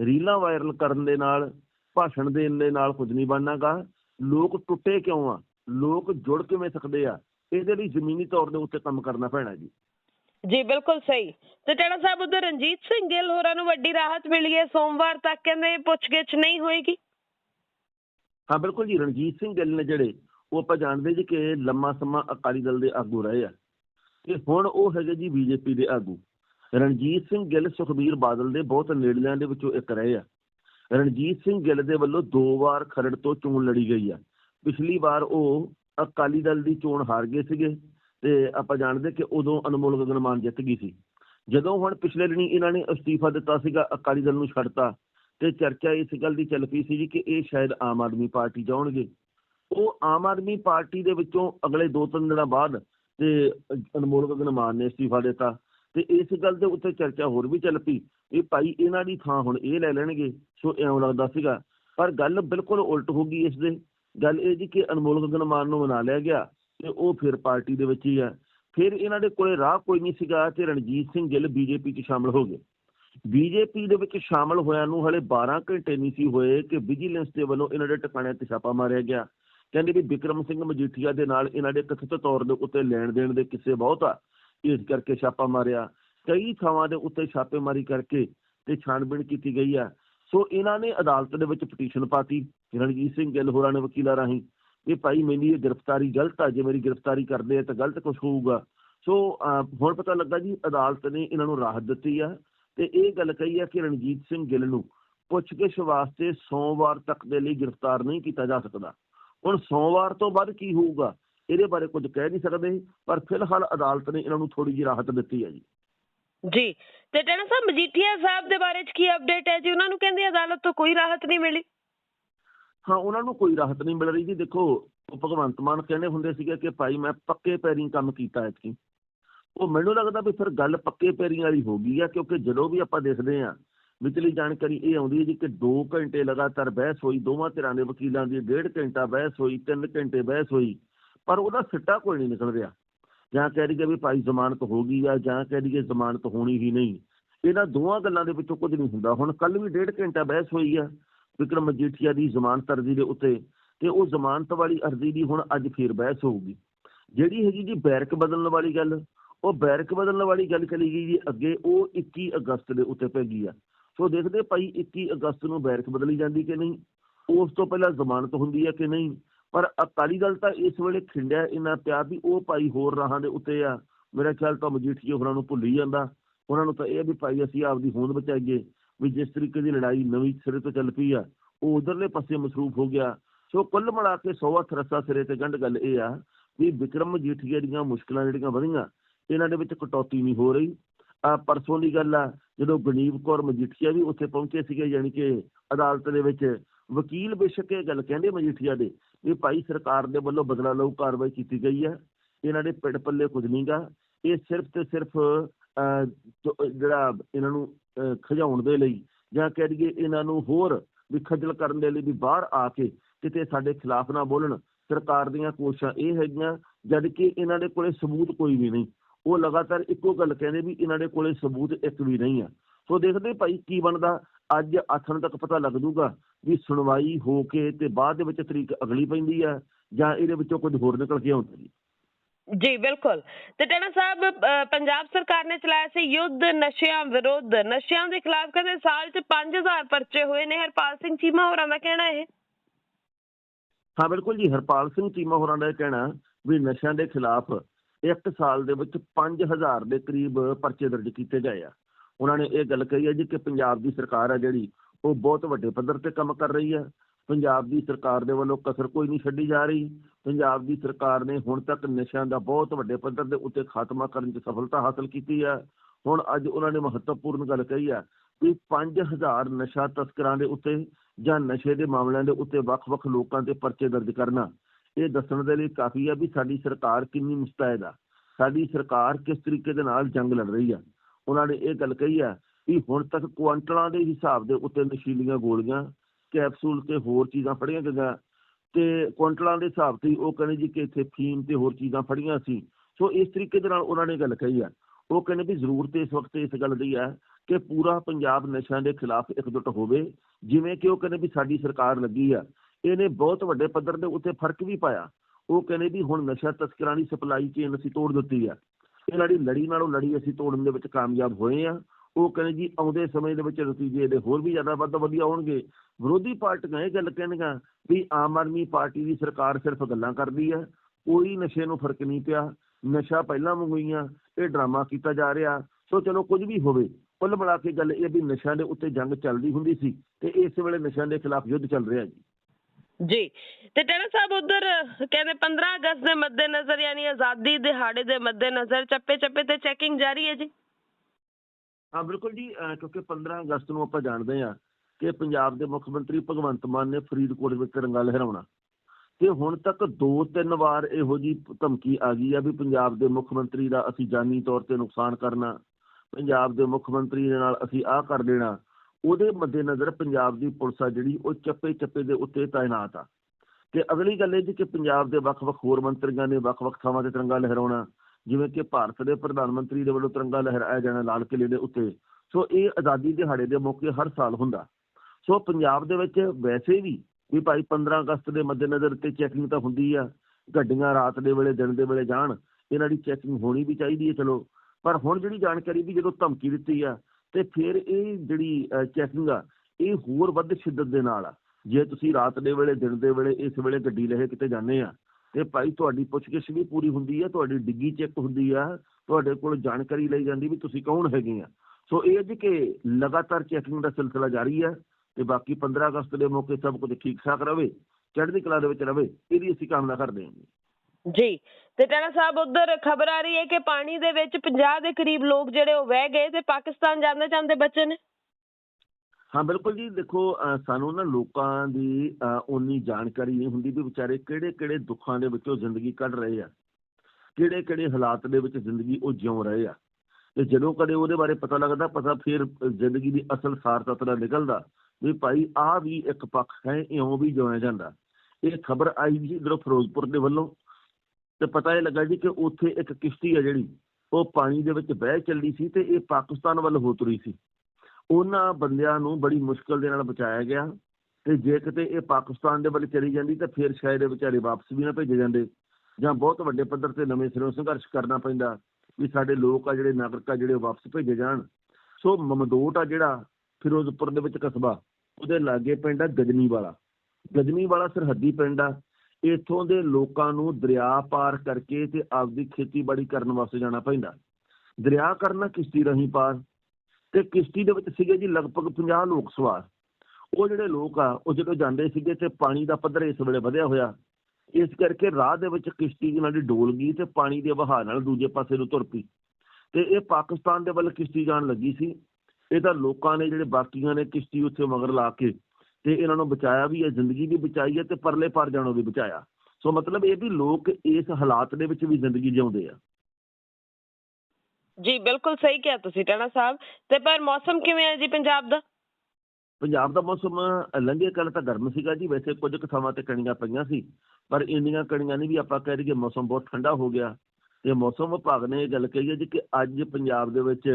ਰੀਲਾਂ ਵਾਇਰਲ ਕਰਨ ਦੇ ਨਾਲ, ਭਾਸ਼ਣ ਦੇਣ ਦੇ ਨਾਲ ਕੁਝ ਨਹੀਂ ਬਣਨਾਗਾ। ਲੋਕ ਟੁੱਟੇ ਕਿਉਂ ਆ? ਲੋਕ ਜੁੜ ਕਿਵੇਂ ਸਕਦੇ ਆ? ਇਹਦੇ ਲਈ ਜ਼ਮੀਨੀ ਤੌਰ ਦੇ ਉੱਤੇ ਕੰਮ ਕਰਨਾ ਪੈਣਾ ਜੀ। ਜੀ ਬਿਲਕੁਲ ਸਹੀ। ਤੇ ਟਾਣਾ ਸਾਹਿਬ ਉਧਰ ਰਣਜੀਤ ਸਿੰਘ ਗਿੱਲ ਹੋਰਾਂ ਨੂੰ ਵੱਡੀ ਰਾਹਤ ਮਿਲੀ ਹੈ। ਸੋਮਵਾਰ ਤੱਕ ਕਹਿੰਦੇ ਪੁੱਛਗਿੱਛ ਨਹੀਂ ਹੋਏਗੀ। ਹਾਂ ਬਿਲਕੁਲ ਜੀ। ਰਣਜੀਤ ਸਿੰਘ ਗਿੱਲ ਨੇ ਜਿਹੜੇ ਉਹ ਆਪਾਂ ਜਾਣਦੇ ਜੀ ਕਿ ਲੰਮਾ ਸਮਾਂ ਅਕਾਲੀ ਦਲ ਦੇ ਆਗੂ ਰਹੇ ਆ। ਤੇ ਹੁਣ ਉਹ ਹੈਗੇ ਜੀ ਬੀਜੇਪੀ ਦੇ ਆਗੂ। ਰਣਜੀਤ ਸਿੰਘ ਗਿੱਲ ਸੁਖਬੀਰ ਬਾਦਲ ਦੇ ਬਹੁਤ ਨੇੜਲਿਆਂ ਦੇ ਵਿੱਚੋਂ ਇੱਕ ਰਹੇ ਆ। ਰਣਜੀਤ ਸਿੰਘ ਗਿੱਲ ਦੇ ਵੱਲੋਂ ਦੋ ਵਾਰ ਖਰੜ ਤੋਂ ਚੋਣ ਲੜੀ ਗਈ ਆ। ਪਿਛਲੀ ਵਾਰ ਉਹ ਅਕਾਲੀ ਦਲ ਦੀ ਚੋਣ ਹਾਰ ਗਏ ਸੀਗੇ ਤੇ ਆਪਾਂ ਜਾਣਦੇ ਕਿ ਉਦੋਂ ਅਨਮੋਲ ਗਗਨਮਾਨ ਜਿੱਤ ਗਈ ਸੀ। ਜਦੋਂ ਹੁਣ ਪਿਛਲੇ ਦਿਨੀ ਇਹਨਾਂ ਨੇ ਅਸਤੀਫਾ ਦਿੱਤਾ ਸੀਗਾ, ਅਕਾਲੀ ਦਲ ਨੂੰ ਛੱਡਤਾ ਤੇ ਚਰਚਾ ਇਸ ਗੱਲ ਦੀ ਚੱਲ ਪਈ ਸੀ ਜੀ ਕਿ ਇਹ ਸ਼ਾਇਦ ਆਮ ਆਦਮੀ ਪਾਰਟੀ ਜਾਣਗੇ ਉਹ ਆਮ ਆਦਮੀ ਪਾਰਟੀ ਦੇ ਵਿੱਚੋਂ ਅਗਲੇ ਦੋ ਤਿੰਨ ਦਿਨਾਂ ਬਾਅਦ ਤੇ ਅਨਮੋਲ ਗਗਨਮਾਨ ਨੇ ਅਸਤੀਫਾ ਦਿੱਤਾ ਤੇ ਇਸ ਗੱਲ ਦੇ ਉੱਤੇ ਚਰਚਾ ਹੋਰ ਵੀ ਚੱਲ ਪਈ ਇਹ ਭਾਈ ਇਹਨਾਂ ਦੀ ਥਾਂ ਹੁਣ ਇਹ ਲੈ ਲੈਣਗੇ, ਸੋ ਐਂ ਲੱਗਦਾ ਸੀਗਾ। ਪਰ ਗੱਲ ਬਿਲਕੁਲ ਉਲਟ ਹੋ ਗਈ ਇਸ ਦੇ। ਗੱਲ ਇਹ ਜੀ ਕਿ ਅਨਮੋਲ ਗਗਨ ਮਾਨ ਨੂੰ ਮਨਾ ਲਿਆ ਗਿਆ ਤੇ ਉਹ ਫਿਰ ਪਾਰਟੀ ਦੇ ਵਿੱਚ ਹੀ ਆ। ਫਿਰ ਇਹਨਾਂ ਦੇ ਕੋਲੇ ਰਾਹ ਕੋਈ ਨਹੀਂ ਸੀਗਾ ਤੇ ਰਣਜੀਤ ਸਿੰਘ ਗਿੱਲ ਬੀਜੇਪੀ 'ਚ ਸ਼ਾਮਲ ਹੋ ਗਏ। ਬੀਜੇਪੀ ਦੇ ਵਿੱਚ ਸ਼ਾਮਲ ਹੋਇਆ ਨੂੰ ਹਲੇ 12 ਘੰਟੇ ਨਹੀਂ ਸੀ ਹੋਏ ਕਿ ਵਿਜੀਲੈਂਸ ਦੇ ਵੱਲੋਂ ਇਹਨਾਂ ਦੇ ਟਿਕਾਣਿਆਂ ਤੇ ਛਾਪਾ ਮਾਰਿਆ ਗਿਆ। ਕਹਿੰਦੇ ਵੀ ਵਿਕਰਮ ਸਿੰਘ ਮਜੀਠੀਆ ਦੇ ਨਾਲ ਇਹਨਾਂ ਦੇ ਕਥਿਤ ਤੌਰ ਦੇ ਉੱਤੇ ਲੈਣ ਦੇਣ ਦੇ ਕਿੱਸੇ ਬਹੁਤ ਆ, ਇਸ ਕਰਕੇ ਛਾਪਾ ਮਾਰਿਆ। ਕਈ ਥਾਵਾਂ ਦੇ ਉੱਤੇ ਛਾਪੇਮਾਰੀ ਕਰਕੇ ਤੇ ਛਾਣਬੀਣ ਕੀਤੀ ਗਈ ਆ। ਸੋ ਇਹਨਾਂ ਨੇ ਅਦਾਲਤ ਦੇ ਵਿੱਚ ਪਟੀਸ਼ਨ ਪਾਤੀ। ਰਣਜੀਤ ਸਿੰਘ ਗਿੱਲ ਹੋਰਾਂ ਨੇ ਵਕੀਲਾਂ ਰਾਹੀਂ ਵੀ ਭਾਈ ਮੇਰੀ ਇਹ ਗ੍ਰਿਫਤਾਰੀ ਗਲਤ ਆ, ਜੇ ਮੇਰੀ ਗ੍ਰਿਫਤਾਰੀ ਕਰਦੇ ਆ ਤਾਂ ਗਲਤ ਕੁਝ ਹੋਊਗਾ। ਸੋ ਹੁਣ ਪਤਾ ਲੱਗਾ ਜੀ ਅਦਾਲਤ ਨੇ ਇਹਨਾਂ ਨੂੰ ਰਾਹਤ ਦਿੱਤੀ ਆ ਤੇ ਇਹ ਗੱਲ ਕਹੀ ਆ ਕਿ ਰਣਜੀਤ ਸਿੰਘ ਗਿੱਲ ਨੂੰ ਪੁੱਛਗਿੱਛ ਵਾਸਤੇ ਸੋਮਵਾਰ ਤੱਕ ਦੇ ਲਈ ਗ੍ਰਿਫਤਾਰ ਨਹੀਂ ਕੀਤਾ ਜਾ ਸਕਦਾ। ਹੁਣ ਸੋਮਵਾਰ ਤੋਂ ਬਾਅਦ ਕੀ ਹੋਊਗਾ, ਇਹਦੇ ਬਾਰੇ ਕੁਝ ਕਹਿ ਨਹੀਂ ਸਕਦੇ, ਪਰ ਫਿਲਹਾਲ ਅਦਾਲਤ ਨੇ ਇਹਨਾਂ ਨੂੰ ਥੋੜੀ ਜਿਹੀ ਰਾਹਤ ਦਿੱਤੀ ਹੈ ਜੀ। ਜੀ, ਤੇ ਟਾਣਾ ਸਾਹਿਬ ਮਜੀਠੀਆ ਸਾਹਿਬ ਦੇ ਬਾਰੇ ਚ ਕੀ ਅਪਡੇਟ ਹੈ ਜੀ? ਉਹਨਾਂ ਨੂੰ ਕਹਿੰਦੇ ਅਦਾਲਤ ਤੋਂ ਕੋਈ ਰਾਹਤ ਨਹੀਂ ਮਿਲੀ। ਹਾਂ, ਉਹਨਾਂ ਨੂੰ ਕੋਈ ਰਾਹਤ ਨਹੀਂ ਮਿਲ ਰਹੀ ਜੀ। ਦੇਖੋ, ਉਹ ਭਗਵੰਤ ਮਾਨ ਕਹਿੰਦੇ ਹੁੰਦੇ ਸੀਗੇ ਕਿ ਭਾਈ ਮੈਂ ਪੱਕੇ ਪੈਰੀਂ ਕੰਮ ਕੀਤਾ ਐਤਕੀ। ਉਹ ਮੈਨੂੰ ਲੱਗਦਾ ਵੀ ਫਿਰ ਗੱਲ ਪੱਕੇ ਪੈਰੀਂ ਵਾਲੀ ਹੋ ਗਈ ਆ, ਕਿਉਂਕਿ ਜਦੋਂ ਵੀ ਆਪਾਂ ਦੇਖਦੇ ਆ ਵਿਚਲੀ ਜਾਣਕਾਰੀ ਇਹ ਆਉਂਦੀ ਹੈ ਜੀ ਕਿ 2 ਘੰਟੇ ਲਗਾਤਾਰ ਬਹਿਸ ਹੋਈ, ਦੋਵਾਂ ਧਿਰਾਂ ਦੇ ਵਕੀਲਾਂ ਦੀ ਡੇਢ ਘੰਟਾ ਬਹਿਸ ਹੋਈ 3 ਘੰਟੇ ਬਹਿਸ ਹੋਈ, ਪਰ ਉਹਦਾ ਸਿੱਟਾ ਕੋਈ ਨਹੀਂ ਨਿਕਲ ਰਿਹਾ। ਜਾਂ ਕਹਿ ਦਈਏ ਵੀ ਭਾਈ ਜ਼ਮਾਨਤ ਹੋ ਗਈ ਆ, ਜਾਂ ਕਹਿ ਦਈਏ ਜ਼ਮਾਨਤ ਹੋਣੀ ਹੀ ਨਹੀਂ। ਇਹਨਾਂ ਦੋਵਾਂ ਗੱਲਾਂ ਦੇ ਵਿੱਚੋਂ ਕੁਝ ਨਹੀਂ ਹੁੰਦਾ। ਹੁਣ ਕੱਲ ਵੀ ਡੇਢ ਘੰਟਾ ਬਹਿਸ ਹੋਈ ਆ ਵਿਕਰਮ ਮਜੀਠੀਆ ਦੀ ਜ਼ਮਾਨਤ ਅਰਜ਼ੀ ਦੇ ਉੱਤੇ ਤੇ ਉਹ ਜ਼ਮਾਨਤ ਵਾਲੀ ਅਰਜ਼ੀ ਦੀ ਹੁਣ ਅੱਜ ਫੇਰ ਬਹਿਸ ਹੋਊਗੀ। ਜਿਹੜੀ ਹੈਗੀ ਜੀ ਬੈਰਕ ਬਦਲਣ ਵਾਲੀ ਗੱਲ, ਉਹ ਬੈਰਕ ਬਦਲਣ ਵਾਲੀ ਗੱਲ ਚਲੀ ਗਈ ਜੀ, ਅੱਗੇ ਉਹ 21 ਅਗਸਤ ਦੇ ਉੱਤੇ ਪੈ ਗਈ ਆ। ਸੋ ਦੇਖਦੇ ਭਾਈ 21 ਅਗਸਤ ਨੂੰ ਬੈਰਕ ਬਦਲੀ ਜਾਂਦੀ ਕਿ ਨਹੀਂ, ਉਸ ਤੋਂ ਪਹਿਲਾਂ ਜ਼ਮਾਨਤ ਹੁੰਦੀ ਹੈ ਕਿ ਨਹੀਂ, ਪਰ ਅਕਾਲੀ ਦਲ ਤਾਂ ਇਸ ਵੇਲੇ ਖਿੰਡਿਆ ਇਹਨਾਂ ਪਿਆ ਵੀ ਉਹ ਭਾਈ ਹੋਰ ਰਾਹਾਂ ਦੇ ਉੱਤੇ ਆ। ਮੇਰਾ ਖਿਆਲ ਤਾਂ ਮਜੀਠੀਏ ਹੋਰਾਂ ਨੂੰ ਭੁੱਲੀ ਜਾਂਦਾ। ਉਹਨਾਂ ਨੂੰ ਤਾਂ ਇਹ ਵੀ ਭਾਈ ਅਸੀਂ ਆਪਦੀ ਹੋਂਦ ਬਚਾਈਏ। ਵੀ ਜਿਸ ਤਰੀਕੇ ਦੀ ਲੜਾਈ ਨਵੀਂ ਸਿਰੇ ਤੋਂ ਚੱਲ ਪਈ ਆ, ਉਹ ਉਧਰਲੇ ਪਾਸੇ ਮਸਰੂਫ ਹੋ ਗਿਆ। ਸੋ ਕੁੱਲ ਮਿਲਾ ਕੇ ਸੌ ਥਰਸਾ ਸਿਰੇ ਤੇ ਗੰਢ ਗੱਲ ਇਹ ਆ ਵੀ ਵਿਕਰਮ ਮਜੀਠੀਆ ਦੀਆਂ ਮੁਸ਼ਕਲਾਂ ਜਿਹੜੀਆਂ ਵਧੀਆਂ, ਇਹਨਾਂ ਦੇ ਵਿੱਚ ਕਟੌਤੀ ਨਹੀਂ ਹੋ ਰਹੀ। ਆ ਪਰਸੋਂ ਦੀ ਗੱਲ ਆ, ਜਦੋਂ ਗਨੀਵ ਕੌਰ ਮਜੀਠੀਆ ਵੀ ਉੱਥੇ ਪਹੁੰਚੇ ਸੀਗੇ, ਯਾਨੀ ਕਿ ਅਦਾਲਤ ਦੇ ਵਿੱਚ, ਵਕੀਲ ਬੇਸ਼ੱਕ ਇਹ ਗੱਲ ਕਹਿੰਦੇ ਮਜੀਠੀਆ ਦੇ ਵੀ ਭਾਈ ਸਰਕਾਰ ਦੇ ਵੱਲੋਂ ਬਦਲਾ ਲਊ ਕਾਰਵਾਈ ਕੀਤੀ ਗਈ ਹੈ ਇਹਨਾਂ ਦੇ ਪਿੰਡ ਪੱਲੇ ਕੁਝ ਨਹੀਂਗਾ ਇਹ ਸਿਰਫ ਤੇ ਸਿਰਫ ਜਿਹੜਾ ਇਹਨਾਂ ਨੂੰ ਅਹ, ਖਿਜਾਉਣ ਦੇ ਲਈ ਜਾਂ ਕਹਿ ਦਈਏ ਇਹਨਾਂ ਨੂੰ ਹੋਰ ਵੀ ਖੱਜਲ ਕਰਨ ਦੇ ਲਈ ਵੀ ਬਾਹਰ ਆ ਕੇ ਕਿਤੇ ਸਾਡੇ ਖਿਲਾਫ ਨਾ ਬੋਲਣ। ਸਰਕਾਰ ਦੀਆਂ ਕੋਸ਼ਿਸ਼ਾਂ ਇਹ ਹੈਗੀਆਂ ਜਦ ਕਿ ਇਹਨਾਂ ਦੇ ਕੋਲੇ ਸਬੂਤ ਕੋਈ ਵੀ ਨਹੀਂ। ਉਹ ਲਗਾਤਾਰ ਇੱਕੋ ਗੱਲ ਕਹਿੰਦੇ ਵੀ ਇਹਨਾਂ ਦੇ ਕੋਲੇ ਸਬੂਤ ਇੱਕ ਵੀ ਨਹੀਂ ਆ। ਸੋ ਦੇਖਦੇ ਭਾਈ ਕੀ ਬਣਦਾ। ਅੱਜ ਆਥਣ ਤੱਕ ਪਤਾ ਲੱਗ ਜੂਗਾ ਵੀ ਸੁਣਵਾਈ ਹੋ ਕੇ ਤੇ ਬਾਅਦ ਦੇ ਵਿੱਚ ਤਰੀਕ ਅਗਲੀ ਪੈਂਦੀ ਆ ਜਾਂ ਇਹਦੇ ਵਿੱਚੋਂ ਕੁਝ ਹੋਰ ਨਿਕਲ ਕੇ ਆਉਂਦਾ ਜੀ। ਜੀ, ਬਿਲਕੁਲ। ਤੇ ਟੈਣਾ ਸਾਹਿਬ ਪੰਜਾਬ ਸਰਕਾਰ ਨੇ ਚਲਾਇਆ ਸੀ ਯੁੱਧ ਨਸ਼ਿਆਂ ਵਿਰੁੱਧ। ਨਸ਼ਿਆਂ ਦੇ ਖਿਲਾਫ ਕਹਿੰਦੇ ਸਾਲ 'ਚ 5000 ਪਰਚੇ ਹੋਏ ਨੇ। ਹਰਪਾਲ ਸਿੰਘ ਚੀਮਾ ਹੋਰਾਂ ਦਾ ਕਹਿਣਾ ਇਹ? ਹਾਂ, ਬਿਲਕੁਲ ਜੀ। ਹਰਪਾਲ ਸਿੰਘ ਚੀਮਾ ਹੋਰਾਂ ਦਾ ਕਹਿਣਾ ਵੀ ਨਸ਼ਿਆਂ ਦੇ ਖਿਲਾਫ ਇੱਕ ਸਾਲ ਦੇ ਵਿੱਚ 5000 ਦੇ ਕਰੀਬ ਪਰਚੇ ਦਰਜ ਕੀਤੇ ਗਏ ਆ। ਉਹਨਾਂ ਨੇ ਇਹ ਗੱਲ ਕਹੀ ਹੈ ਜੀ ਕਿ ਪੰਜਾਬ ਦੀ ਸਰਕਾਰ ਆ ਜਿਹੜੀ, ਉਹ ਬਹੁਤ ਵੱਡੇ ਪੱਧਰ ਤੇ ਕੰਮ ਕਰ ਰਹੀ ਹੈ। ਪੰਜਾਬ ਦੀ ਸਰਕਾਰ ਦੇ ਵੱਲੋਂ ਕਸਰ ਕੋਈ ਨਹੀਂ ਛੱਡੀ ਜਾ ਰਹੀ। ਪੰਜਾਬ ਦੀ ਸਰਕਾਰ ਨੇ ਹੁਣ ਤੱਕ ਨਸ਼ਿਆਂ ਦਾ ਬਹੁਤ ਵੱਡੇ ਪੱਧਰ ਦੇ ਉੱਤੇ ਖਾਤਮਾ ਕਰਨ 'ਚ ਸਫਲਤਾ ਹਾਸਲ ਕੀਤੀ ਹੈ। ਹੁਣ ਅੱਜ ਉਹਨਾਂ ਨੇ ਮਹੱਤਵਪੂਰਨ ਗੱਲ ਕਹੀ ਹੈ ਵੀ 5000 ਨਸ਼ਾ ਤਸਕਰਾਂ ਦੇ ਉੱਤੇ ਜਾਂ ਨਸ਼ੇ ਦੇ ਮਾਮਲਿਆਂ ਦੇ ਉੱਤੇ ਵੱਖ-ਵੱਖ ਲੋਕਾਂ ਤੇ ਪਰਚੇ ਦਰਜ ਕਰਨਾ, ਇਹ ਦੱਸਣ ਦੇ ਲਈ ਕਾਫੀ ਆ ਵੀ ਸਾਡੀ ਸਰਕਾਰ ਕਿੰਨੀ ਮੁਸਤੈਦ ਆ। ਸਾਡੀ ਸਰਕਾਰ ਕਿਸ ਤਰੀਕੇ ਦੇ ਨਾਲ ਜੰਗ ਲੜ ਰਹੀ ਆ। ਉਹਨਾਂ ਨੇ ਇਹ ਗੱਲ ਕਹੀ ਆ ਵੀ ਹੁਣ ਤੱਕ ਕੁਆਂਟਲਾਂ ਦੇ ਹਿਸਾਬ ਦੇ ਉੱਤੇ ਨਸ਼ੀਲੀਆਂ ਗੋਲੀਆਂ ਕੈਪਸੂਲ ਤੇ ਹੋਰ ਚੀਜ਼ਾਂ ਫੜੀਆਂ ਗਈਆਂ। ਤੇ ਕੁਇੰਟਲਾਂ ਦੇ ਹਿਸਾਬ ਤੇ ਉਹ ਕਹਿੰਦੇ ਜੀ ਕਿ ਇੱਥੇ ਫੀਮ ਤੇ ਹੋਰ ਚੀਜ਼ਾਂ ਫੜੀਆਂ ਸੀ। ਸੋ ਇਸ ਤਰੀਕੇ ਦੇ ਨਾਲ ਉਹਨਾਂ ਨੇ ਗੱਲ ਕਹੀ ਆ। ਉਹ ਕਹਿੰਦੇ ਵੀ ਜ਼ਰੂਰਤ ਇਸ ਵਕਤ ਇਸ ਗੱਲ ਦੀ ਆ ਕਿ ਪੂਰਾ ਪੰਜਾਬ ਨਸ਼ਿਆਂ ਦੇ ਖਿਲਾਫ ਇਕਜੁੱਟ ਹੋਵੇ, ਜਿਵੇਂ ਕਿ ਉਹ ਕਹਿੰਦੇ ਵੀ ਸਾਡੀ ਸਰਕਾਰ ਲੱਗੀ ਆ। ਇਹਨੇ ਬਹੁਤ ਵੱਡੇ ਪੱਧਰ ਦੇ ਉੱਤੇ ਫ਼ਰਕ ਵੀ ਪਾਇਆ। ਉਹ ਕਹਿੰਦੇ ਵੀ ਹੁਣ ਨਸ਼ਾ ਤਸਕਰਾਂ ਦੀ ਸਪਲਾਈ ਚੇਨ ਅਸੀਂ ਤੋੜ ਦਿੱਤੀ ਆ। ਇਹਨਾਂ ਦੀ ਲੜੀ ਨਾਲੋਂ ਲੜੀ ਅਸੀਂ ਤੋੜਨ ਦੇ ਵਿੱਚ ਕਾਮਯਾਬ ਹੋਏ ਆ। ਉਹ ਕਹਿੰਦੇ ਜੀ ਆਉਂਦੇ ਸਮੇਂ ਦੇ ਵਿੱਚ ਨਤੀਜੇ ਇਹਦੇ ਹੋਰ ਵੀ ਜ਼ਿਆਦਾ ਵੱਧ ਵਧੀਆ ਹੋਣਗੇ ਵਿਰੋਧੀ ਪਾਰਟੀਆਂ ਇਹ ਗੱਲ ਕਹਿਣਗੀਆਂ ਵੀ ਆਮ ਆਦਮੀ ਪਾਰਟੀ ਦੀ ਸਰਕਾਰ ਸਿਰਫ ਗੱਲਾਂ ਕਰਦੀ ਆ, ਕੋਈ ਨਸ਼ੇ ਨੂੰ ਫ਼ਰਕ ਨਹੀਂ ਪਿਆ, ਨਸ਼ਾ ਪਹਿਲਾਂ ਵਾਂਗੂ ਇਹ ਡਰਾਮਾ ਕੀਤਾ ਜਾ ਰਿਹਾ। ਸੋ ਚਲੋ ਕੁਝ ਵੀ ਹੋਵੇ, ਕੁੱਲ ਮਿਲਾ ਕੇ ਗੱਲ ਇਹ ਵੀ ਨਸ਼ਿਆਂ ਦੇ ਉੱਤੇ ਜੰਗ ਚੱਲਦੀ ਹੁੰਦੀ ਸੀ ਤੇ ਇਸ ਵੇਲੇ ਨਸ਼ਿਆਂ ਦੇ ਖਿਲਾਫ ਯੁੱਧ ਚੱਲ ਰਿਹਾ ਜੀ। ਜੀ, ਤੇ ਟੈਣਾ ਸਾਹਿਬ ਉਧਰ ਕਹਿੰਦੇ 15 ਅਗਸਤ ਦੇ ਮੱਦੇਨਜ਼ਰ, ਯਾਨੀ ਆਜ਼ਾਦੀ ਦਿਹਾੜੇ ਦੇ ਮੱਦੇਨਜ਼ਰ ਚੱਪੇ ਚੱਪੇ ਤੇ ਚੈਕਿੰਗ ਜਾਰੀ ਹੈ ਜੀ। ਹਾਂ, ਬਿਲਕੁਲ ਜੀ ਕਿਉਂਕਿ 15 ਅਗਸਤ ਨੂੰ ਆਪਾਂ ਜਾਣਦੇ ਹਾਂ ਕਿ ਪੰਜਾਬ ਦੇ ਮੁੱਖ ਮੰਤਰੀ ਭਗਵੰਤ ਮਾਨ ਨੇ ਫਰੀਦਕੋਟ ਵਿੱਚ ਤਿਰੰਗਾ ਲਹਿਰਾਉਣਾ। ਤੇ ਹੁਣ ਤੱਕ ਦੋ ਤਿੰਨ ਵਾਰ ਇਹੋ ਜੀ ਧਮਕੀ ਆ ਗਈ ਆ ਵੀ ਪੰਜਾਬ ਦੇ ਮੁੱਖ ਮੰਤਰੀ ਦਾ ਅਸੀਂ ਜਾਨੀ ਤੌਰ ਤੇ ਨੁਕਸਾਨ ਕਰਨਾ, ਪੰਜਾਬ ਦੇ ਮੁੱਖ ਮੰਤਰੀ ਦੇ ਨਾਲ ਅਸੀਂ ਆਹ ਕਰ ਦੇਣਾ, ਉਹਦੇ ਮੱਦੇਨਜ਼ਰ ਪੰਜਾਬ ਦੀ ਪੁਲਿਸ ਆ ਜਿਹੜੀ, ਉਹ ਚੱਪੇ ਚੱਪੇ ਦੇ ਉੱਤੇ ਤਾਇਨਾਤ ਆ। ਤੇ ਅਗਲੀ ਗੱਲ ਇਹ ਜੀ ਕਿ ਪੰਜਾਬ ਦੇ ਵੱਖ-ਵੱਖ ਹੋਰ ਮੰਤਰੀਆਂ ਨੇ ਵੱਖ-ਵੱਖ ਥਾਵਾਂ ਤੇ ਤਿਰੰਗਾ ਲਹਿਰਾਉਣਾ ਜਿਵੇਂ ਕਿ ਭਾਰਤ ਦੇ ਪ੍ਰਧਾਨ ਮੰਤਰੀ ਦੇ ਵੱਲੋਂ ਤਿਰੰਗਾ ਲਹਿਰਾਇਆ ਜਾਣਾ ਲਾਲ ਕਿਲੇ ਦੇ ਉੱਤੇ। ਸੋ ਇਹ ਆਜ਼ਾਦੀ ਦਿਹਾੜੇ ਦੇ ਮੌਕੇ ਹਰ ਸਾਲ ਹੁੰਦਾ। ਸੋ ਪੰਜਾਬ ਦੇ ਵਿੱਚ ਵੈਸੇ ਵੀ ਵੀ ਭਾਈ 15 ਅਗਸਤ ਦੇ ਮੱਦੇਨਜ਼ਰ ਤੇ ਚੈਕਿੰਗ ਤਾਂ ਹੁੰਦੀ ਆ। ਗੱਡੀਆਂ ਰਾਤ ਦੇ ਵੇਲੇ, ਦਿਨ ਦੇ ਵੇਲੇ ਜਾਣ, ਇਹਨਾਂ ਦੀ ਚੈਕਿੰਗ ਹੋਣੀ ਵੀ ਚਾਹੀਦੀ ਹੈ, ਚਲੋ। ਪਰ ਹੁਣ ਜਿਹੜੀ ਜਾਣਕਾਰੀ ਵੀ ਜਦੋਂ ਧਮਕੀ ਦਿੱਤੀ ਆ, ਤੇ ਫਿਰ ਇਹ ਜਿਹੜੀ ਚੈਕਿੰਗ ਆ, ਇਹ ਹੋਰ ਵੱਧ ਸ਼ਿੱਦਤ ਦੇ ਨਾਲ ਆ। ਜੇ ਤੁਸੀਂ ਰਾਤ ਦੇ ਵੇਲੇ, ਦਿਨ ਦੇ ਵੇਲੇ, ਇਸ ਵੇਲੇ ਗੱਡੀ ਲਏ ਕਿਤੇ ਜਾਂਦੇ ਆ ਤੇ ਭਾਈ ਤੁਹਾਡੀ ਪੁੱਛਗਿੱਛ ਵੀ ਪੂਰੀ ਹੁੰਦੀ ਆ, ਤੁਹਾਡੀ ਡਿੱਗੀ ਚੈੱਕ ਹੁੰਦੀ ਆ, ਤੁਹਾਡੇ ਕੋਲ ਜਾਣਕਾਰੀ ਲਈ ਜਾਂਦੀ ਵੀ ਤੁਸੀਂ ਕੌਣ ਹੈਗੇ ਆ। ਸੋ ਇਹ ਜੀ ਕਿ ਲਗਾਤਾਰ ਚੈਕਿੰਗ ਦਾ ਸਿਲਸਿਲਾ ਜਾਰੀ ਹੈ ਤੇ ਬਾਕੀ 15 ਅਗਸਤ ਦੇ ਮੌਕੇ ਸਭ ਕੁਝ ਠੀਕ ਠਾਕ ਰਵੇ, ਚੜ੍ਹਦੀ ਕਲਾ ਦੇ ਵਿੱਚ ਰਵੇ, ਇਹਦੀ ਅਸੀਂ ਕਾਮਨਾ ਕਰਦੇ ਹਾਂ ਜੀ। ਤੇ ਟੈਣਾ ਸਾਹਿਬ ਉਧਰ ਖਬਰ ਆ ਰਹੀ ਹੈ ਕਿ ਪਾਣੀ ਦੇ ਵਿੱਚ 50 ਦੇ ਕਰੀਬ ਲੋਕ ਜਿਹੜੇ ਉਹ ਵਹਿ ਗਏ ਤੇ ਪਾਕਿਸਤਾਨ ਜਾਂਦੇ ਜਾਂਦੇ ਬੱਚੇ ਨੇ। ਹਾਂ, ਬਿਲਕੁਲ ਜੀ। ਦੇਖੋ ਸਾਨੂੰ ਨਾ ਲੋਕਾਂ ਦੀ ਉਨੀ ਜਾਣਕਾਰੀ ਨਹੀਂ ਹੁੰਦੀ ਵੀ ਵਿਚਾਰੇ ਕਿਹੜੇ ਕਿਹੜੇ ਦੁੱਖਾਂ ਦੇ ਵਿੱਚੋਂ ਜ਼ਿੰਦਗੀ ਕੱਢ ਰਹੇ ਆ। ਕਿਹੜੇ ਕਿਹੜੇ ਹਾਲਾਤ ਦੇ ਵਿੱਚ ਜ਼ਿੰਦਗੀ ਉਹ ਜਿਉ ਰਹੇ ਆ। ਤੇ ਜਦੋਂ ਕਦੇ ਉਹਦੇ ਬਾਰੇ ਪਤਾ ਲੱਗਦਾ, ਪਤਾ ਫਿਰ ਜ਼ਿੰਦਗੀ ਦੀ ਅਸਲ ਸਾਰ ਦਾ ਨਿਕਲਦਾ ਵੀ ਭਾਈ ਆਹ ਵੀ ਇੱਕ ਪੱਖ ਹੈ, ਇਉਂ ਵੀ ਜਿਉਇਆ ਜਾਂਦਾ। ਇਹ ਖਬਰ ਆਈ ਜੀ ਇਧਰੋਂ ਫਿਰੋਜ਼ਪੁਰ ਦੇ ਵੱਲੋਂ। ਤੇ ਪਤਾ ਇਹ ਲੱਗਾ ਜੀ ਕਿ ਉੱਥੇ ਇੱਕ ਕਿਸ਼ਤੀ ਆ ਜਿਹੜੀ, ਉਹ ਪਾਣੀ ਦੇ ਵਿੱਚ ਬਹਿ ਚੱਲੀ ਸੀ ਤੇ ਇਹ ਪਾਕਿਸਤਾਨ ਵੱਲ ਹੋ ਤੁਰੀ ਸੀ। ਉਹਨਾਂ ਬੰਦਿਆਂ ਨੂੰ ਬੜੀ ਮੁਸ਼ਕਲ ਦੇ ਨਾਲ ਬਚਾਇਆ ਗਿਆ ਤੇ ਜੇ ਕਿਤੇ ਇਹ ਪਾਕਿਸਤਾਨ ਦੇ ਵੱਲ ਚਲੀ ਜਾਂਦੀ ਤਾਂ ਫਿਰ ਸ਼ਾਇਦ ਇਹ ਵਿਚਾਰੇ ਵਾਪਸ ਵੀ ਨਾ ਭੇਜੇ ਜਾਂਦੇ ਜਾਂ ਬਹੁਤ ਵੱਡੇ ਪੱਧਰ ਤੇ ਨਵੇਂ ਸਿਰੋਂ ਸੰਘਰਸ਼ ਕਰਨਾ ਪੈਂਦਾ ਵੀ ਸਾਡੇ ਲੋਕ ਆ ਜਿਹੜੇ ਨਾਗਰਿਕ ਆ ਜਿਹੜੇ ਉਹ ਵਾਪਸ ਭੇਜੇ ਜਾਣ। ਸੋ ਮਮਦੋਟ ਆ ਜਿਹੜਾ ਫਿਰੋਜ਼ਪੁਰ ਦੇ ਵਿੱਚ ਕਸਬਾ, ਉਹਦੇ ਲਾਗੇ ਪਿੰਡ ਆ ਗਜਨੀ ਵਾਲਾ ਗਜਨੀ ਵਾਲਾ ਸਰਹੱਦੀ ਪਿੰਡ ਆ। ਇੱਥੋਂ ਦੇ ਲੋਕਾਂ ਨੂੰ ਦਰਿਆ ਪਾਰ ਕਰਕੇ ਤੇ ਆਪਦੀ ਖੇਤੀਬਾੜੀ ਕਰਨ ਵਾਸਤੇ ਜਾਣਾ ਪੈਂਦਾ। ਦਰਿਆ ਕਰਨਾ ਕਿਸ਼ਤੀ ਰਾਹੀਂ ਪਾਰ ਤੇ ਕਿਸ਼ਤੀ ਦੇ ਵਿੱਚ ਸੀਗੇ ਜੀ ਲਗਭਗ 50 ਲੋਕ ਸਵਾਰ। ਉਹ ਜਿਹੜੇ ਲੋਕ ਆ, ਉਹ ਜਦੋਂ ਜਾਂਦੇ ਸੀਗੇ ਤੇ ਪਾਣੀ ਦਾ ਪੱਧਰ ਇਸ ਵੇਲੇ ਵਧਿਆ ਹੋਇਆ। ਇਸ ਕਰਕੇ ਰਾਹ ਦੇ ਵਿੱਚ ਕਿਸ਼ਤੀ ਇਹਨਾਂ ਦੀ ਡੋਲ ਗਈ ਤੇ ਪਾਣੀ ਦੇ ਵਹਾਅ ਨਾਲ ਦੂਜੇ ਪਾਸੇ ਨੂੰ ਤੁਰ ਪਈ। ਤੇ ਇਹ ਪਾਕਿਸਤਾਨ ਦੇ ਵੱਲ ਕਿਸ਼ਤੀ ਜਾਣ ਲੱਗੀ ਸੀ। ਇਹ ਤਾਂ ਲੋਕਾਂ ਨੇ ਜਿਹੜੇ ਬਾਕੀਆਂ ਨੇ ਕਿਸ਼ਤੀ ਉੱਥੇ ਮਗਰ ਲਾ ਕੇ ਤੇ ਇਹਨਾਂ ਨੂੰ ਬਚਾਇਆ ਵੀ ਹੈ, ਜ਼ਿੰਦਗੀ ਵੀ ਬਚਾਈ ਹੈ ਤੇ ਪਰਲੇ ਪਾਰ ਜਾਣੋਂ ਵੀ ਬਚਾਇਆ। ਸੋ ਮਤਲਬ ਇਹ ਵੀ ਲੋਕ ਇਸ ਹਾਲਾਤ ਦੇ ਵਿੱਚ ਵੀ ਜ਼ਿੰਦਗੀ ਜਿਉਂਦੇ ਆ। ਜੀ, ਬਿਲਕੁਲ ਸਹੀ ਕਿਹਾ ਤੁਸੀਂ ਟੈਣਾ ਸਾਹਿਬ। ਤੇ ਪਰ ਮੌਸਮ ਕਿਵੇਂ ਹੈ ਜੀ ਪੰਜਾਬ ਦਾ? ਪੰਜਾਬ ਦਾ ਮੌਸਮ ਲੰਘੇ ਕੱਲ ਤਾਂ ਗਰਮ ਸੀਗਾ ਜੀ, ਵੈਸੇ ਕੁਝ ਕੁ ਥਾਵਾਂ ਤੇ ਕਣੀਆਂ ਪਈਆਂ ਸੀ, ਪਰ ਇੰਨੀਆਂ ਕਣੀਆਂ ਨਹੀਂ ਵੀ ਆਪਾਂ ਕਹਿ ਦਈਏ ਮੌਸਮ ਬਹੁਤ ਠੰਡਾ ਹੋ ਗਿਆ। ਤੇ ਮੌਸਮ ਵਿਭਾਗ ਨੇ ਇਹ ਗੱਲ ਕਹੀ ਹੈ ਜੀ ਕਿ ਅੱਜ ਪੰਜਾਬ ਦੇ ਵਿੱਚ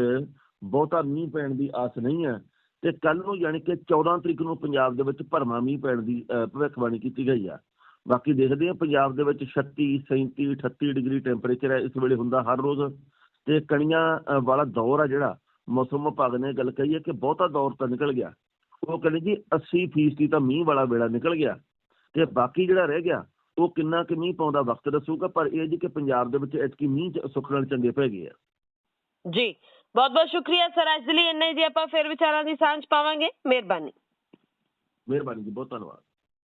ਬਹੁਤਾ ਮੀਂਹ ਪੈਣ ਦੀ ਆਸ ਨਹੀਂ ਹੈ, ਤੇ ਕੱਲ ਨੂੰ ਯਾਨੀ ਕਿ 14 ਤਰੀਕ ਨੂੰ ਪੰਜਾਬ ਦੇ ਵਿੱਚ ਭਰਮਾ ਮੀਂਹ ਪੈਣ ਦੀ ਭਵਿੱਖਬਾਣੀ ਕੀਤੀ ਗਈ ਆ। ਬਾਕੀ ਦੇਖਦੇ ਹਾਂ, ਪੰਜਾਬ ਦੇ ਵਿੱਚ 36 37 38 ਡਿਗਰੀ ਟੈਂਪਰੇਚਰ ਹੈ, ਇਸ ਵੇਲੇ ਹੁੰਦਾ ਹਰ ਰੋਜ਼। ਤੇ ਕਣੀਆਂ ਵਾਲਾ ਦੌਰ ਆ ਜਿਹੜਾ ਮੌਸਮ ਵਿਭਾਗ ਨੇ ਗੱਲ ਕਹੀ ਹੈ ਕਿ ਬਹੁਤਾ ਦੌਰ ਤਾਂ ਨਿਕਲ ਗਿਆ। ਉਹ ਕਹਿੰਦੇ ਜੀ 80 ਫੀਸਦੀ ਤਾਂ ਮੀਂਹ ਵਾਲਾ ਵੇਲਾ ਨਿਕਲ ਗਿਆ। ਤੇ ਬਾਕੀ ਜਿਹੜਾ ਰਹਿ ਗਿਆ ਉਹ ਕਿੰਨਾ ਕਿ ਮੀਂਹ ਪਾਉਂਦਾ ਵਕਤ ਦੱਸੂਗਾ ਪਰ ਇਹ ਜੀ ਕਿ ਪੰਜਾਬ ਦੇ ਵਿੱਚ ਐਤਕੀ ਮੀਂਹ ਚ- ਸੁੱਖ ਨਾਲ ਚੰਗੇ ਪੈ ਗਏ ਆ। ਜੀ ਬਹੁਤ ਬਹੁਤ ਸ਼ੁਕਰੀਆ ਸਰ ਅੱਜ ਲਈ ਇੰਨਾ ਜੀ ਆਪਾਂ ਫਿਰ ਵਿਚਾਰਾਂ ਦੀ ਸਾਂਝ ਪਾਵਾਂਗੇ। ਮਿਹਰਬਾਨੀ। ਮਿਹਰਬਾਨੀ ਜੀ ਬਹੁਤ ਧੰਨਵਾਦ।